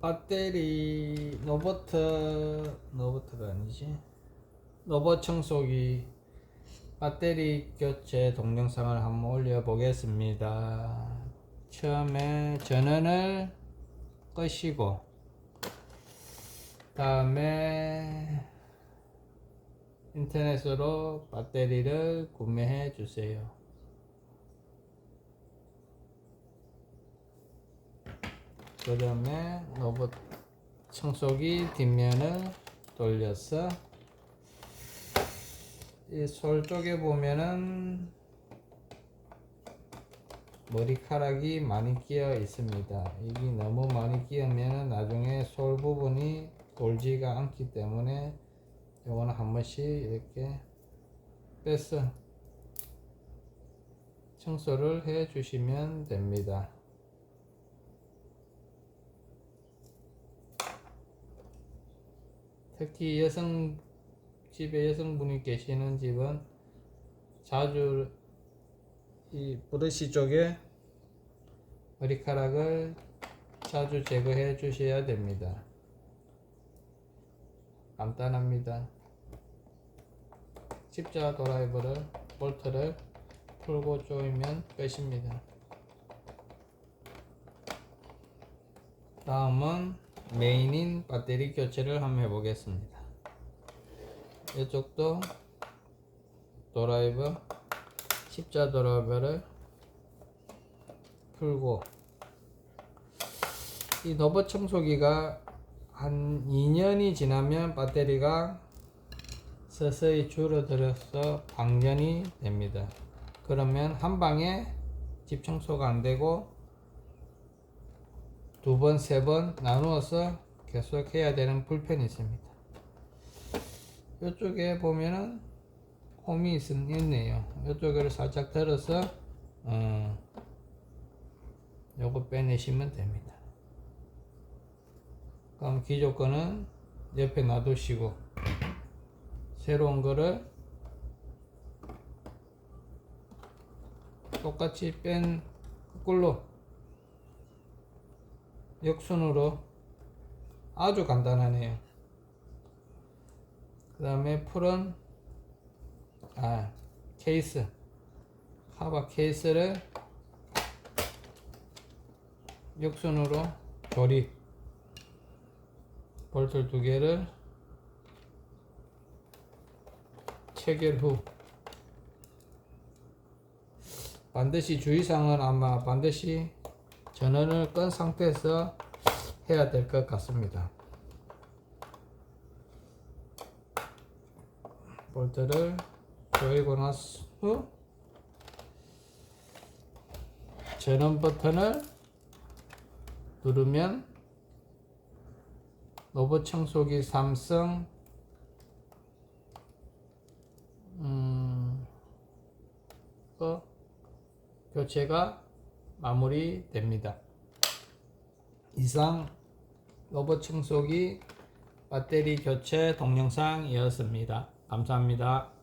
배터리 로버트 로버트가 아니지 로봇 청소기 배터리 교체 동영상을 한번 올려 보겠습니다. 처음에 전원을 끄시고 다음에 인터넷으로 배터리를 구매해 주세요. 그 다음에 로봇 청소기 뒷면을 돌려서 이 솔 쪽에 보면은 머리카락이 많이 끼어 있습니다. 이게 너무 많이 끼우면 나중에 솔 부분이 돌지가 않기 때문에 이거는 한 번씩 이렇게 빼서 청소를 해 주시면 됩니다. 특히 여성 집에 여성분이 계시는 집은 자주 이 브러쉬 쪽에 머리카락을 자주 제거해 주셔야 됩니다. 간단합니다. 십자 드라이버를 볼트를 풀고 조이면 끝입니다. 다음은 메인인 배터리 교체를 한번 해보겠습니다. 이쪽도 드라이버 십자 드라이버를 풀고 이 로봇 청소기가 한 2년이 지나면 배터리가 서서히 줄어들어서 방전이 됩니다. 그러면 한 방에 집 청소가 안 되고 두 번, 세 번 나누어서 계속 해야 되는 불편이 있습니다. 이쪽에 보면은 홈이 있, 있네요. 이쪽을 살짝 들어서 어, 요거 빼내시면 됩니다. 그럼 기존 거는 옆에 놔두시고 새로운 거를 똑같이 뺀 거꾸로 역순으로 아주 간단하네요. 그 다음에 풀은 아 케이스. 카바 케이스를 역순으로 조립 볼트 두 개를 체결 후. 반드시 주의사항은 아마 반드시 전원을 끈 상태에서 해야 될 것 같습니다. 볼트를 조이고 나서 후 전원 버튼을 누르면 로봇 청소기 삼성 음, 거 교체가 마무리됩니다. 이상 로봇 청소기 배터리 교체 동영상이었습니다. 감사합니다.